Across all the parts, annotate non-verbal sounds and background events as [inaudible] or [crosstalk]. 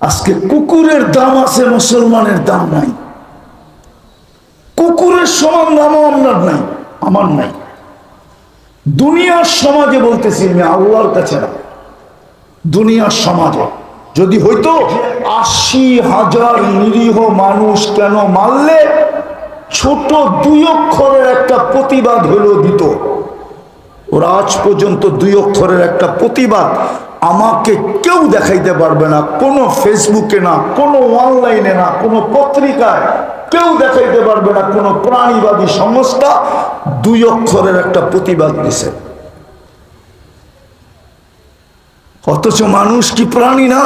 আজকে কুকুরের দাম আছে, মুসলমানের দাম নাই। কুকুরের সমান দামও আপনার নাই, আমার নাই। দুনিয়ার সমাজে বলতেছি আমি আল্লাহর কাছে না। দুনিয়ার সমাজে। যদি হইতো, আশি হাজার নিরীহ মানুষ কেন মারলে? ছোট দুই অক্ষরের একটা প্রতিবাদ হলেও দিত। ওরা আজ পর্যন্ত দুই অক্ষরের একটা প্রতিবাদ আমাকে কেউ দেখাইতে পারবে না, কোনো ফেসবুকে না, কোনো অনলাইনে না, কোনো পত্রিকায় কেউ দেখাইতে পারবে না, কোনো প্রাণীবাদী সংস্থা দুই অক্ষরের একটা প্রতিবাদ দিছে। অথচ মানুষ কি প্রাণী না?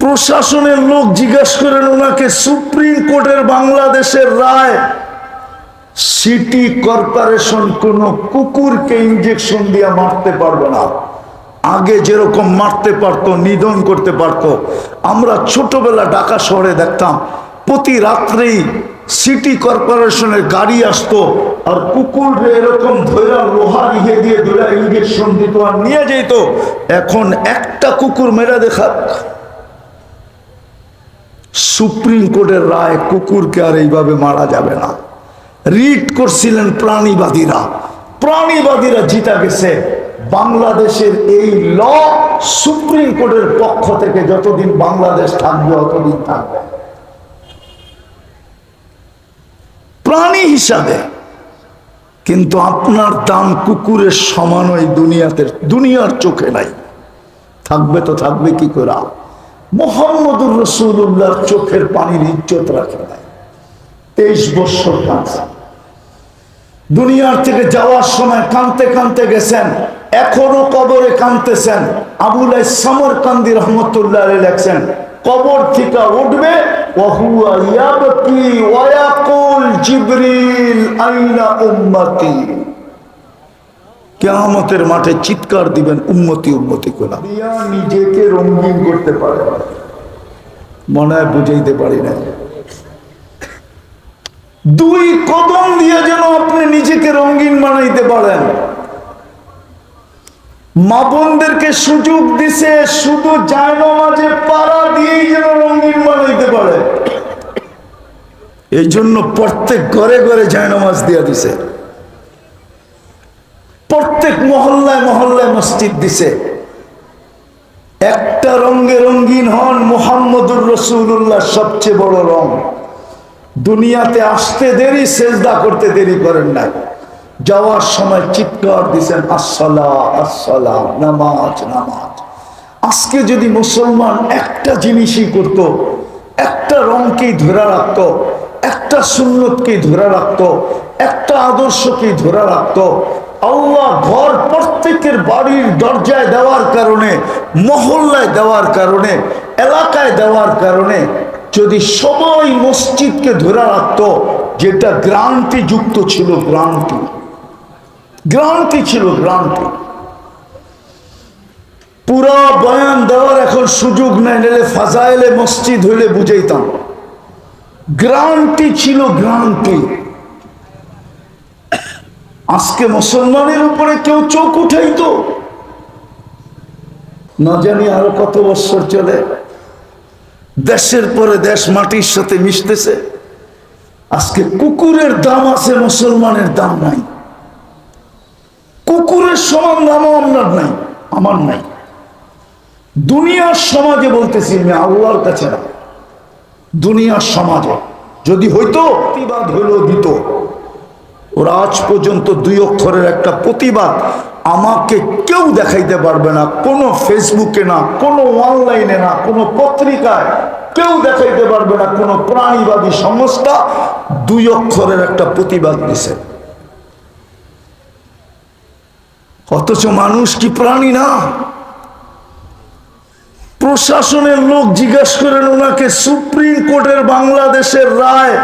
প্রশাসনের লোক জিজ্ঞাসা করেন, ওনাকে সুপ্রিম কোর্টের বাংলাদেশের রায় সিটি কর্পোরেশন কোন কুকুরকে ইঞ্জেকশন দিয়ে মারতে পারবে না। আগে যেরকম মারতে পারতো, নিধন করতে পারতো। আমরা ছোটবেলা ঢাকা শহরে দেখতাম, প্রতি রাত্রেই সিটি কর্পোরেশনের গাড়ি আসতো আর কুকুর এরকম ধৈরা লোহার ইয়ে দিয়ে ধরে ইঞ্জেকশন দিত আর নিয়ে যেত এখন একটা কুকুর মেরে দেখা সুপ্রিম কোর্টের রায় কুকুরকে আর এইভাবে মারা যাবে না। রিট করছিলেন প্রাণীবাদীরা। প্রাণীবাদীরা জিতা গেছে। বাংলাদেশের এই ল সুপ্রিম কোর্টের পক্ষ থেকে যতদিন বাংলাদেশ থাকবে, অতদিন থাকবে। প্রাণী হিসাবে কিন্তু আপনার দাম কুকুরের সমান ওই দুনিয়াতে, দুনিয়ার চোখে নাই। থাকবে তো থাকবে, কি করে মোহাম্মদুর রসুল্লাহর চোখের পানির ইজ্জত রাখে নাই। তেইশ বৎসর কাঁদছেন দুনিয়ার থেকে যাওয়ার সময় কানতে কানতে গেছেন এখনও কবরে কানতেছেন। আবুল সামর কান্দি রহমতুল্লাহ লেখছেন কবর থেকে উঠবে কেয়ামতের মাঠে চিৎকার দিবেন উন্মতি উন্মতি করে নিজেকে রঙিন করতে পারে মনে হয় বুঝাইতে পারি না দুই কদম দিয়ে যেন আপনি নিজেকে রঙিন বানাইতে পারেন। মা বোনদেরকে সুযোগ দিছে, শুধু জায়নামাজে পাড়া দিয়েই যেন রঙিন বানাইতে পারে। এই জন্য প্রত্যেক ঘরে ঘরে জায়নামাজ দিয়া দিছে। প্রত্যেক মহল্লায় মহল্লায় মসজিদ দিছে। একটা রঙে রঙিন হন মোহাম্মদুর রসুল্লাহ সবচেয়ে বড় রং। দুনিয়াতে আসতে দেরি, সেজদা করতে দেরি করেন না। যাওয়ার সময় চিৎকার দিছেন আসলা আসলা নামাজ নামাজ। আজকে যদি মুসলমান একটা জিনিসই করত, একটা রংকেই ধরে রাখত, একটা সুন্নতকেই ধরে রাখত, একটা আদর্শকেই ধরে রাখত, আল্লাহ ঘর প্রত্যেকের বাড়ির দরজায় দেওয়ার কারণে, মহল্লায় দেওয়ার কারণে, এলাকায় দেওয়ার কারণে যদি সবাই মসজিদকে ধরে রাখত, যেটা গ্রান্তি যুক্ত ছিল গ্রান্তি। গ্রান্তি ছিল গ্রান্তি। পুরা বয়ান দেওয়ার এখন সুযোগ নেই নিলে ফাজাইলে মসজিদ হইলে বুঝাইতাম। গ্রান্তি ছিল গ্রান্তি। আজকে মুসলমানের উপরে কেউ চোখ উঠাইতো। না জানি আরও কত বছর চলে। দেশের পরে দেশ মাটির সাথে মিশতেছে। আজকে কুকুরের দাম আছে, মুসলমানের দাম নাই। কুকুরের সমান দামও আপনার নাই, আমার নাই। দুনিয়ার সমাজে বলতেছি আমি আল্লাহর কাছে না। দুনিয়ার সমাজে। যদি হইতো, প্রতিবাদ হইলেও দিত। ওরা আজ পর্যন্ত দুই অক্ষরের একটা প্রতিবাদ আমাকে কেউ দেখাইতে পারবে না, কোনো ফেসবুকে না, কোনো অনলাইনে না, কোনো পত্রিকায় কেউ দেখাইতে পারবে না, কোনো প্রাণীবাদী সংস্থা দুই অক্ষরের একটা প্রতিবাদ দিছে। অথচ মানুষ কি প্রাণী না? প্রশাসনের লোক জিজ্ঞাসা করেন, ওনাকে সুপ্রিম কোর্টের বাংলাদেশের রায়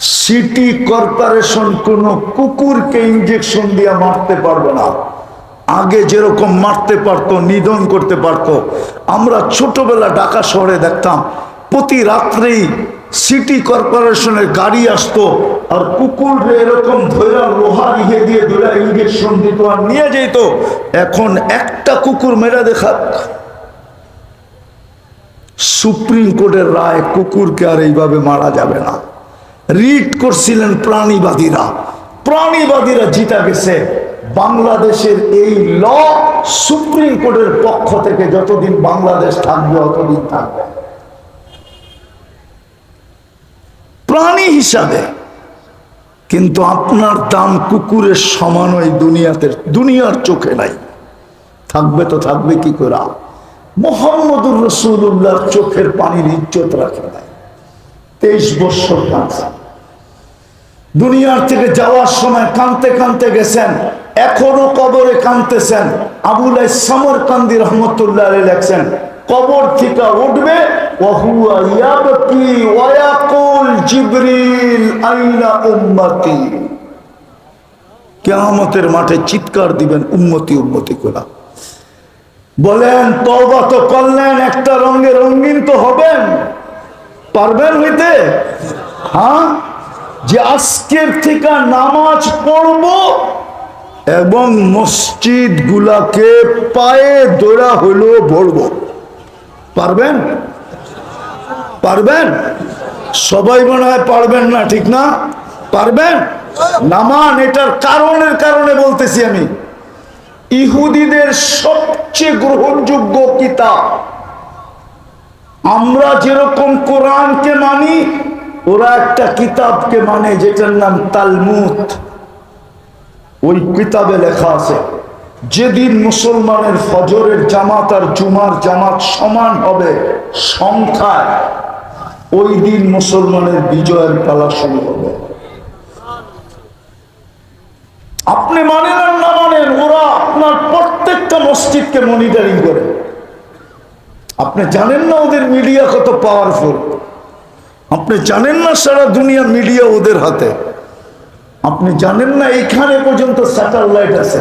সিটি কর্পোরেশন কোন কুকুরকে ইঞ্জেকশন দিয়ে মারতে পারবে না। আগে যেরকম মারতে পারতো, নিধন করতে পারতো। আমরা ছোটবেলা ঢাকা শহরে দেখতাম, প্রতি রাত্রেই সিটি কর্পোরেশনের গাড়ি আসতো আর কুকুর এরকম ধৈরা লোহার ইয়ে দিয়ে ধরে ইঞ্জেকশন দিত আর নিয়ে যেত এখন একটা কুকুর মেরে দেখা সুপ্রিম কোর্টের রায় কুকুরকে আর এইভাবে মারা যাবে না। রিট করছিলেন প্রাণীবাদীরা। প্রাণীবাদীরা জিতা গেছে। বাংলাদেশের এই ল সুপ্রিম কোর্টের পক্ষ থেকে যতদিন বাংলাদেশ থাকবে, অতদিন থাকবে। প্রাণী হিসাবে কিন্তু আপনার দাম কুকুরের সমান ওই দুনিয়াতে, দুনিয়ার চোখে নাই। থাকবে তো থাকবে, কি করে? মোহাম্মদুর রসুল্লাহর চোখের পানির ইজ্জত রাখে নাই। তেইশ বৎসর কাঁদছেন দুনিয়ার থেকে যাওয়ার সময় কানতে কানতে গেছেন, এখনও কবরে কানতেছেন। আবুল সামর কান্দি রহমতুল্লাহ লেখছেন, কবর থেকে উঠবে কেয়ামতের মাঠে চিৎকার দিবেন, উম্মতি উম্মতি করা বলেন তবা তো করলেন, একটা রঙে রঙিন তো হবেন। পারবেন হইতে? হ্যাঁ? যে আজকের থেকে নামাজ পড়ব এবং মসজিদ গুলাকে পায়ে দোড়া হইল ভরব পারবেন? পারবেন? সবাই মনে হয় পারবেন না, ঠিক না? পারবেন? নামান এটার কারণের কারণে বলতেছি আমি। ইহুদিদের সবচেয়ে গ্রহণযোগ্য কিতাব। আমরা যেরকম কোরআনকে মানি ওরা একটা কিতাবকে মানে যেটার নাম তালমুত ওই কিতাবে লেখা আছে, যেদিন মুসলমানের ফজরের জামাত আর জুমার জামাত সমান হবে সংখ্যায়, ওই দিন মুসলমানের বিজয়ের পালা শুরু হবে। আপনি মানেন আর না মানেন, ওরা আপনার প্রত্যেকটা মসজিদকে মনিটরিং করে। আপনি জানেন না ওদের মিডিয়া কত পাওয়ারফুল আপনি জানেন না সারা দুনিয়া মিডিয়া ওদের হাতে। আপনি জানেন না এখানে পর্যন্ত স্যাটেলাইট আছে।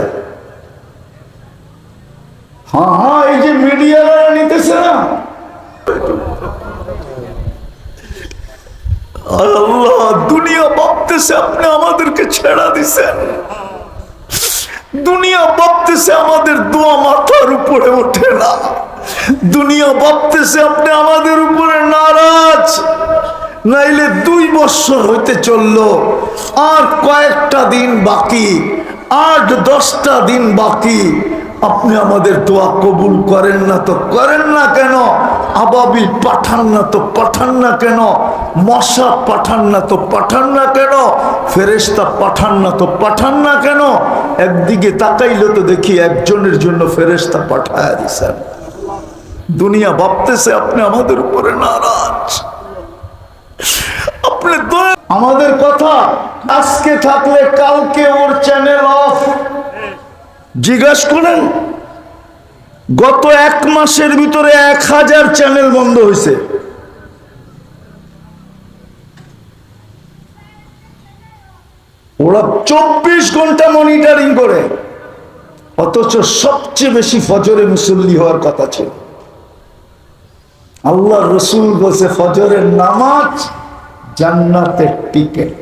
হ্যাঁ হ্যাঁ এই যে মিডিয়ারা নিতেছে না। আল্লাহ, দুনিয়া ভাবতেছে আপনি আমাদেরকে ছেড়া দিছেন। দুনিয়া ভাবতেছে আমাদের দোয়া মাথার উপরে ওঠে না। দুনিয়া ভাবতেছে আপনি আমাদের উপরে নারাজ। নাইলে দুই বছর হইতে চলল। আর কয়েকটা দিন বাকি, আট, দশটা দিন বাকি। আপনি আমাদের দোয়া কবুল করেন না তো করেন না কেন? আবাবিল পাঠান না তো পাঠান না কেন? মশা পাঠান না তো পাঠান না কেন? ফেরেস্তা পাঠান না তো পাঠান না কেন? একদিকে তাকাইলে তো দেখি একজনের জন্য ফেরেস্তা পাঠায় দিছেন। দুনিয়া ভাবতেছে আপনি আমাদের উপরে নারাজ। আমাদের কথা আজকে থাকলে কালকে ওর চ্যানেল অফ জিজ্ঞাস করেন, গত এক মাসের ভিতরে এক হাজার চ্যানেল বন্ধ হয়েছে। ওরা চব্বিশ ঘণ্টা মনিটরিং করে, অথচ সবচেয়ে বেশি ফজরে মুসল্লি হওয়ার কথা ছিল। আল্লাহ রসুল বলছে, ফজরের নামাজ জান্নাতের টিকেট।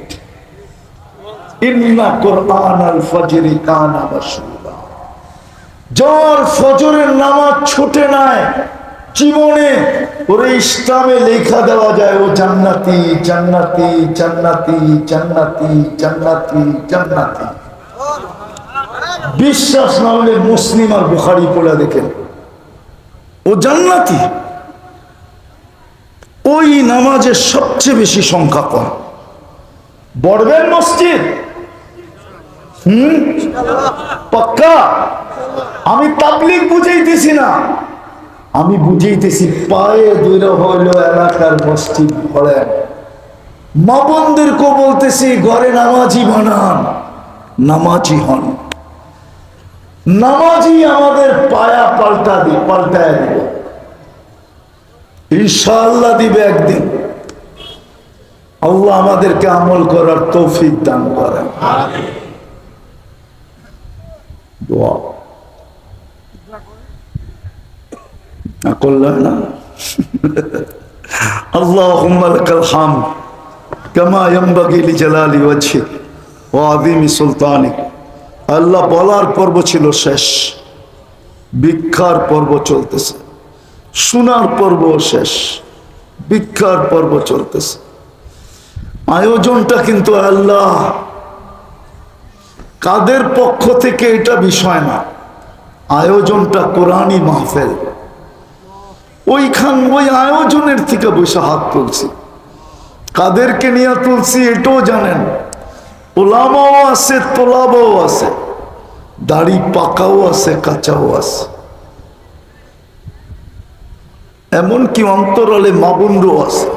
ইন্না কোরআন আল ফজরি কানা মাসুরা যার ফজরের নামাজ ছুটে নাই, জীবনে ওরে ইসলামে লেখা দেওয়া যায়, ও জান্নাতি জান্নাতি জান্নাতি জান্নাতি জান্নাতি জান্নাতি। বিশ্বাস না হলে মুসলিম আর বুখারি পড়া দেখেন। ও জান্নাতি। ওই নামাজের সবচেয়ে বেশি সংখ্যা কম। বড়বেন মসজিদ? হুম? পাক্কা? আমি তাবলিক বুঝাইতেছি না। আমি বুঝাইতেছি পায়ে দূরে হইল এলাকার মসজিদ পড়েন মা বোনদেরকেও বলতেছি, ঘরে নামাজি বানান। নামাজি হন। নামাজি আমাদের পায়া পাল্টা দি পাল্টায় দিবে। ইনশাআল্লাহ দিবে একদিন আল্লাহ আমাদেরকে আমল করার তৌফিক দান করেন [laughs] দোয়া না করলে হয় না اللهم لك الحمد كما ينبغي لجلال وجهك وعظيم سلطانك আল্লাহ বলার পর্ব ছিল শেষ ভিক্ষার পর্ব চলতেছে শোনার পর্ব শেষ, ভিক্ষার পর্ব চলতেছে। আয়োজনটা কিন্তু আল্লাহ কাদের পক্ষ থেকে এটা বিষয় না, আয়োজনটা কোরআনই মাহফেল। ওইখান ওই আয়োজনের থেকে বসে হাত তুলছি। কাদেরকে নিয়ে তুলছি এটাও জানেন, ওলামাও আছে, তোলাবাও আছে, দাড়ি পাকাও আছে, কাঁচাও আছে। এমনকি অন্তরালে মাবুন্ডও আছে,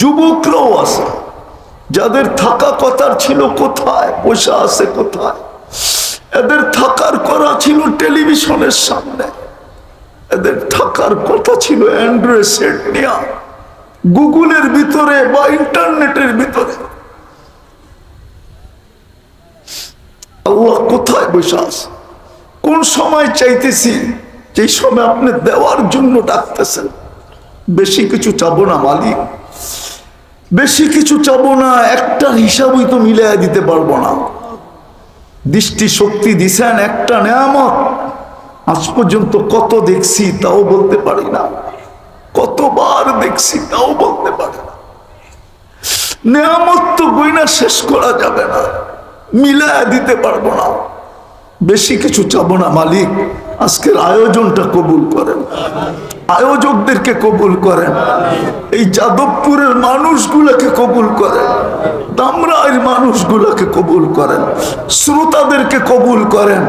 যুবকরাও আছে, যাদের থাকা কথার ছিল কোথায়, পয়সা আছে কোথায়, এদের থাকার করা ছিল টেলিভিশনের সামনে, এদের থাকার কথা ছিল অ্যান্ড্রয়েড সেট নেওয়া গুগলের ভিতরে বা ইন্টারনেটের ভিতরে। আল্লাহ কোথায় বসে আছে? কোন সময় চাইতেছি যে সময় আপনি দেওয়ার জন্য ডাকতেছেন, বেশি কিছু চাবো না মালিক, বেশি কিছু চাবো না, একটার হিসাবই তো মিলাই দিতে পারব না। দৃষ্টি শক্তি দিছেন একটা নেয়ামত, আজ পর্যন্ত কত দেখছি তাও বলতে পারি না। কতবার দেখছি তাও বলতে পারি না। নেয়ামত তো গইনা শেষ করা যাবে না মিলায় দিতে পারব না। বেশি কিছু চাবো না মালিক আজকের আয়োজনটা কবুল করেন। আয়োজকদেরকে কবুল করেন। এই যাদবপুরের মানুষগুলোকে কবুল করেন। দামরাইয়ের মানুষগুলোকে কবুল করেন। শ্রোতাদেরকে কবুল করেন।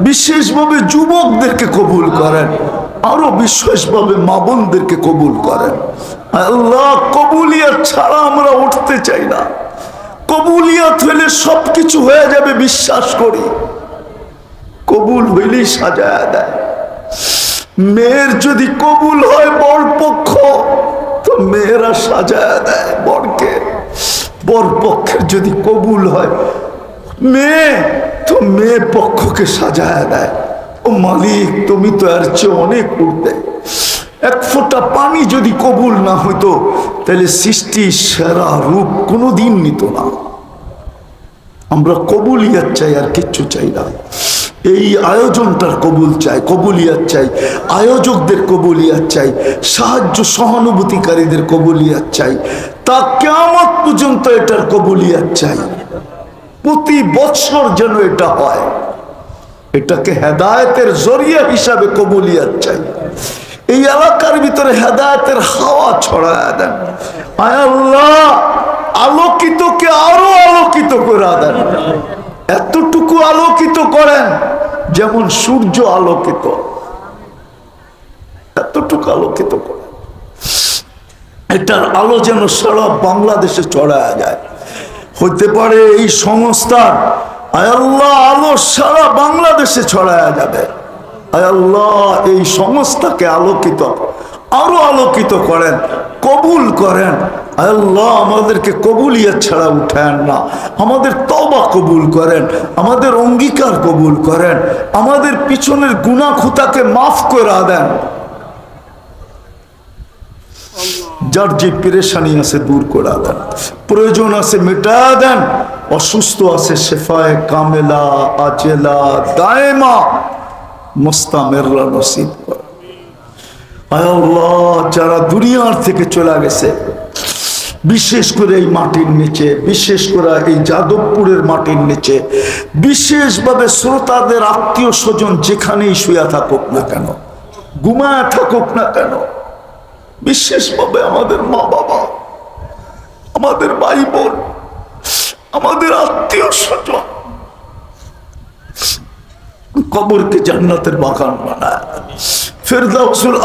বিশেষভাবে যুবকদেরকে কবুল করেন। আরও বিশেষভাবে মা বোনদেরকে কবুল করেন। আল্লাহ কবুলিয়াত ছাড়া আমরা উঠতে চাই না। কবুলিয়াত হলে সবকিছু হয়ে যাবে, বিশ্বাস করি। কবুল হইলেই সাজায় দেয়। মেয়ের যদি কবুল হয় বর পক্ষ, তো মেয়েরা সাজায় দেয় বরকে। বর পক্ষের যদি কবুল হয় মেয়ে, তো মেয়ে পক্ষকে সাজায় দেয়। ও মালিক, তুমি তো আর চেয়ে অনেক উঠতে এক ফোঁটা পানি যদি কবুল না হইতো, তাহলে সৃষ্টির সেরা রূপ কোনোদিন নিত না। আমরা কবুলিয়াত চাই আর কিচ্ছু চাই না। এই আয়োজনটার কবুল চাই, কবুলিয়াত চাই, আয়োজকদের কবুলিয়াত চাই, সাহায্য সহানুভূতিকারীদের কবুলিয়াত চাই, তা কেমন পর্যন্ত এটার কবুলিয়াত চাই। প্রতি বছর যেন এটা হয়, এটাকে হেদায়েতের জরিয়া হিসাবে কবুলিয়াত চাই। এই এলাকার ভিতরে হেদায়তের হাওয়া ছড়ায় দেন। আল্লাহ, আলোকিতকে আরও আলোকিত করে দেন। এতটুকু আলোকিত করেন, যেমন সূর্য আলোকিত। এতটুকু আলোকিত করেন। এটার আলো যেন সারা বাংলাদেশে ছড়ায় যায়। হতে পারে এই সংস্থার আয়াল্লাহ আলো সারা বাংলাদেশে ছড়ায় যাবে। আয়াল্লাহ এই সংস্থাকে আলোকিত, আরও আলোকিত করেন, কবুল করেন। আল্লাহ আমাদেরকে কবুলিয়া ছাড়া উঠান না। আমাদের তবা কবুল করেন, আমাদের অঙ্গীকার কবুল করেন, আমাদের পিছনের গুণা খুতাকে মাফ করে দেন। যার যে পেরেশানি আছে দূর করে দেন। প্রয়োজন আছে মেটা দেন, অসুস্থ আছে শেফায় কামেলা আচেলা দায়মা, মোস্তামেররা নসিব করে আল্লাহ, যারা দুনিয়ার থেকে চলে গেছে বিশেষ করে এই মাটির নিচে, বিশেষ করে এই যাদবপুরের মাটির নিচে, বিশেষভাবে শ্রোতাদের আত্মীয় স্বজন যেখানেই শুয়ে থাকুক না কেন, ঘুমায় থাকুক না কেন, বিশেষভাবে আমাদের মা বাবা আমাদের ভাই বোন, আমাদের আত্মীয় স্বজন কবরকে জান্নাতের বাগান বানায়। ফেরদাউসুল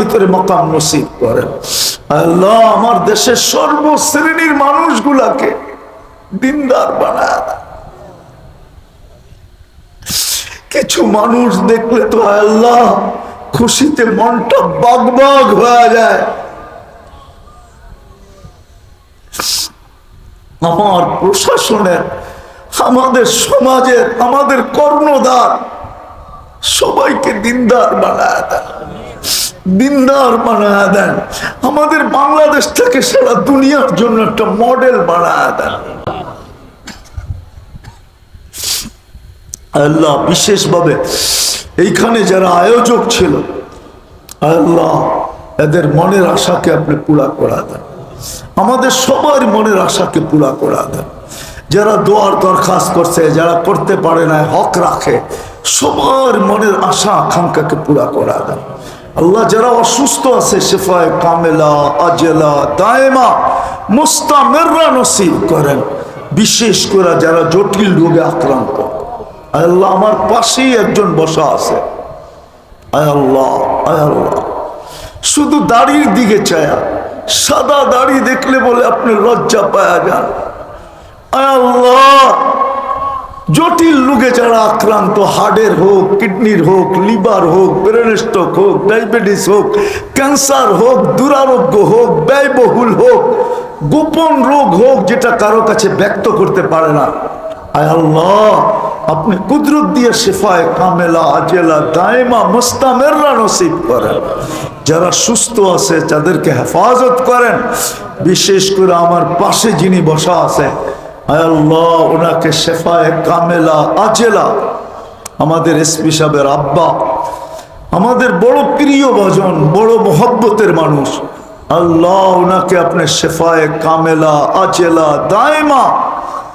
ভিতরে মকাম নসিব করেন আল্লাহ আমার দেশের সর্বশ্রেণীর মানুষগুলাকে দিনদার বানায়। কিছু মানুষ দেখলে তো আল্লাহ, খুশিতে মনটা বাগ বাগ হয়ে যায়। আমার প্রশাসনের আমাদের সমাজের আমাদের কর্ণধার সবাইকে দিনদার বানায় দেন। দিনদার বানায় দেন। আমাদের বাংলাদেশ থেকে সারা দুনিয়ার জন্য একটা মডেল বানায় দেন। আল্লাহ বিশেষভাবে এইখানে যারা আয়োজক ছিল, আল্লাহ এদের মনের আশাকে আপনি পুরা করা দেন। আমাদের সবার মনের আশাকে পুরা করা দেন। যারা দোয়ার দরখাস্ত করছে, যারা করতে পারে না, হক রাখে, সবার মনের আশা, আকাঙ্ক্ষাকে পুরা করা দেন আল্লাহ যারা অসুস্থ আছে, শেফায় কামেলা, আজেলা, দায়মা, মুস্তামেররা নসিব করেন। বিশেষ করে যারা জটিল রোগে আক্রান্ত। আল্লাহ, আমার পাশেই একজন বসা আছে। আয় আল্লাহ আয় আল্লাহ। শুধু দাড়ির দিকে চায়া, সাদা দাড়ি দেখলে বলে আপনি লজ্জা পায়া যান। আল্লাহ। জটিল রোগে যারা আক্রান্ত হার্টের হোক, কিডনির হোক, লিভার হোক ব্রেন হোক, ডায়াবেটিস হোক, ক্যান্সার হোক, দুরারোগ্য হোক, ব্যয়বহুল হোক, গোপন রোগ হোক, যেটা কারও কাছে ব্যক্ত করতে পারে না। আয় আল্লাহ, আপনি কুদরত দিয়ে শেফায় কামেলা, আজেলা, দায়মা, মোস্তামেররা নসিব করেন। যারা সুস্থ আছে তাদেরকে হেফাজত করেন, বিশেষ করে আমার পাশে যিনি বসা আছে আল্লাহ, ওনাকে শেফায় কামেলা, আজেলা, আমাদের এসপি সাহেবের আব্বা, আমাদের বড় প্রিয় ভজন বড় মহব্বতের মানুষ। আল্লাহ, ওনাকে আপনি শেফায় কামেলা, আজেলা, দায়মা,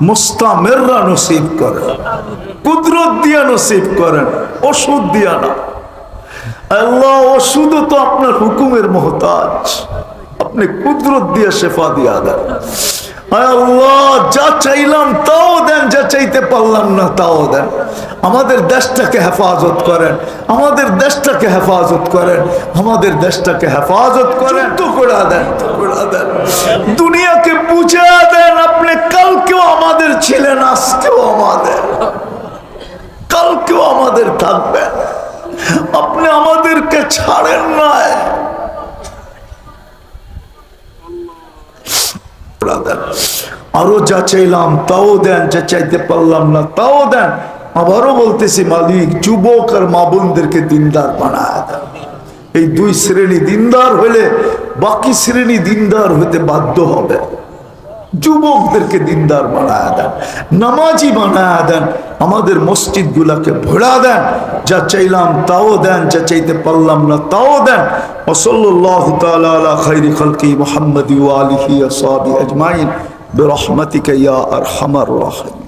মুস্তামেররা নসিব করেন। কুদরত দিয়া নসিব করেন, ওষুধ দিয়া না। আল্লাহ ওষুধও তো আপনার হুকুমের মহতাজ। আপনি কুদরত দিয়ে শেফা দিয়া দেন। আল্লাহ যা চাইলাম তাও দেন, যা চাইতে পারলাম না তাও দেন। আমাদের দেশটাকে হেফাজত করেন, আমাদের দেশটাকে হেফাজত করেন, আমাদের দেশটাকে হেফাজত করেন। তো করে দেন তো করে দেন। দুনিয়াকে বুঝে দেন, আপনি কালকেও আমাদের ছিলেন, আজকেও আমাদের। কালকেও আমাদের থাকবেন। আপনি আমাদেরকে ছাড়েন নাই দেন আরও যা চাইলাম তাও দেন যা চাইতে পারলাম না তাও দেন আবারও বলতেছি মালিক যুবক আর মা বোনদেরকে দিনদার বানায় দেন এই দুই শ্রেণি দিনদার হলে বাকি শ্রেণি দিনদার হতে বাধ্য হবে। যুবকদেরকে দিনদার বানায় দেন নামাজি বানায় দেন আমাদের মসজিদ গুলাকে ভরা দেন যা চাইলাম তাও দেন যা চাইতে পারলাম না তাও দেন ওসল্লাহ তালা খৈরি খলকি মোহাম্মদ আলিহি আসাবি আজমাইন برحمتك يا ارحم الراحمين